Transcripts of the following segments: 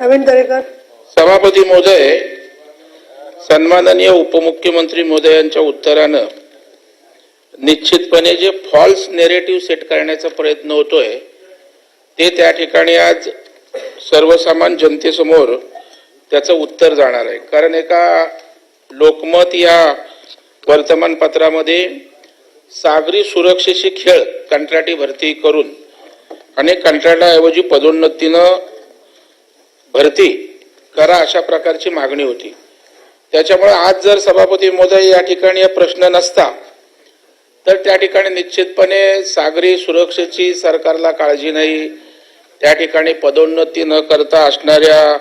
नवीन दरेकर सभापती महोदय सन्माननीय उपमुख्यमंत्री महोदयांच्या उत्तरानं निश्चितपणे जे फॉल्स नेरेटिव्ह सेट करण्याचा प्रयत्न होतोय ते त्या ठिकाणी आज सर्वसामान्य जनतेसमोर त्याचं उत्तर जाणार आहे. कारण एका लोकमत या वर्तमानपत्रामध्ये सागरी सुरक्षेशी खेळ कंत्राटी भरती करून आणि कंत्राटाऐवजी पदोन्नतीनं भरती करा अशा प्रकारची मागणी होती. त्याच्यामुळे आज जर सभापती महोदय या ठिकाणी प्रश्न नसता तर त्या ठिकाणी निश्चितपणे सागरी सुरक्षेची सरकारला काळजी नाही. त्या ठिकाणी पदोन्नती न करता असणाऱ्या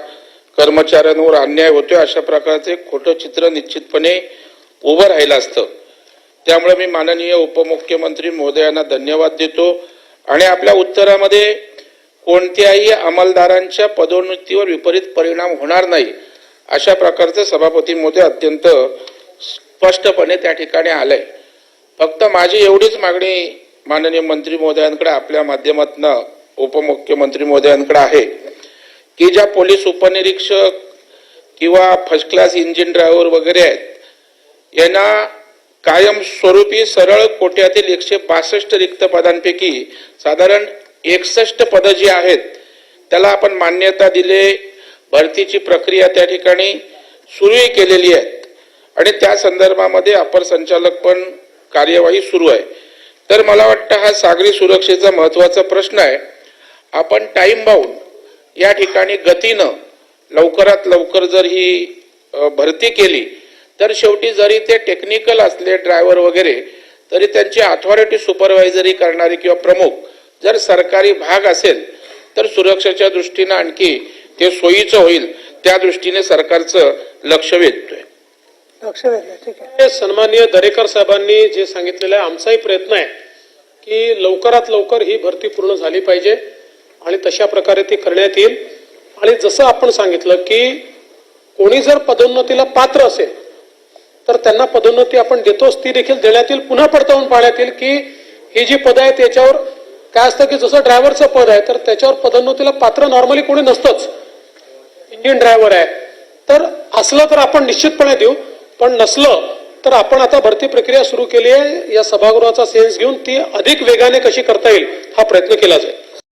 कर्मचाऱ्यांवर अन्याय होतोय अशा प्रकारचे खोटं चित्र निश्चितपणे उभं राहिलं असतं. त्यामुळे मी माननीय उपमुख्यमंत्री महोदयांना धन्यवाद देतो आणि आपल्या उत्तरामध्ये कोणत्याही अंमलदारांच्या पदोन्नतीवर विपरीत परिणाम होणार नाही अशा प्रकारचं सभापती महोदय अत्यंत स्पष्टपणे त्या ठिकाणी आलंय. फक्त माझी एवढीच मागणी माननीय मंत्री महोदयांकडे आपल्या माध्यमातून उपमुख्यमंत्री महोदयांकडे आहे की ज्या पोलीस उपनिरीक्षक किंवा फर्स्ट क्लास इंजिन ड्रायव्हर वगैरे आहेत यांना कायमस्वरूपी सरळ कोट्यातील एकशे बासष्ट रिक्त पदांपैकी साधारण एकसष्ट पदं जी आहेत त्याला आपण मान्यता दिले भरतीची प्रक्रिया त्या ठिकाणी सुरूही केलेली आहे. आणि त्या संदर्भामध्ये अपर संचालक पण कार्यवाही सुरू आहे. तर मला वाटतं हा सागरी सुरक्षेचा महत्त्वाचा प्रश्न आहे. आपण टाइम बाउंड या ठिकाणी गतीनं लवकरात लवकर जर ही भरती केली तर शेवटी जरी ते टेक्निकल असले ड्रायव्हर वगैरे तरी त्यांची अथॉरिटी सुपरवायझरी करणारे किंवा प्रमुख जर सरकारी भाग असेल तर सुरक्षेच्या दृष्टीनं आणखी ते सोयीचं होईल त्या दृष्टीने सरकारचं लक्ष वेधतोय. लक्ष वेधलं ठीक आहे. हे सन्माननीय दरेकर साहेबांनी जे सांगितलेलं आहे आमचाही प्रयत्न आहे की लवकरात लवकर ही भरती पूर्ण झाली पाहिजे आणि तशा प्रकारे ती करण्यात येईल. आणि जसं आपण सांगितलं की कोणी जर पदोन्नतीला पात्र असेल तर त्यांना पदोन्नती आपण देतोच ती देखील देण्यात येईल पुन्हा पडताळून पाहण्यात येईल की ही जी पदं आहेत त्याच्यावर काय असतं की जसं ड्रायव्हरचं पद आहे तर त्याच्यावर पदोन्नतीला पात्र नॉर्मली कोणी नसतंच. इंडियन ड्रायव्हर आहे. तर असलं तर आपण निश्चितपणे देऊ पण नसलं तर आपण आता भरती प्रक्रिया सुरू केली आहे. या सभागृहाचा सेन्स घेऊन ती अधिक वेगाने कशी करता येईल हा प्रयत्न केला जाईल.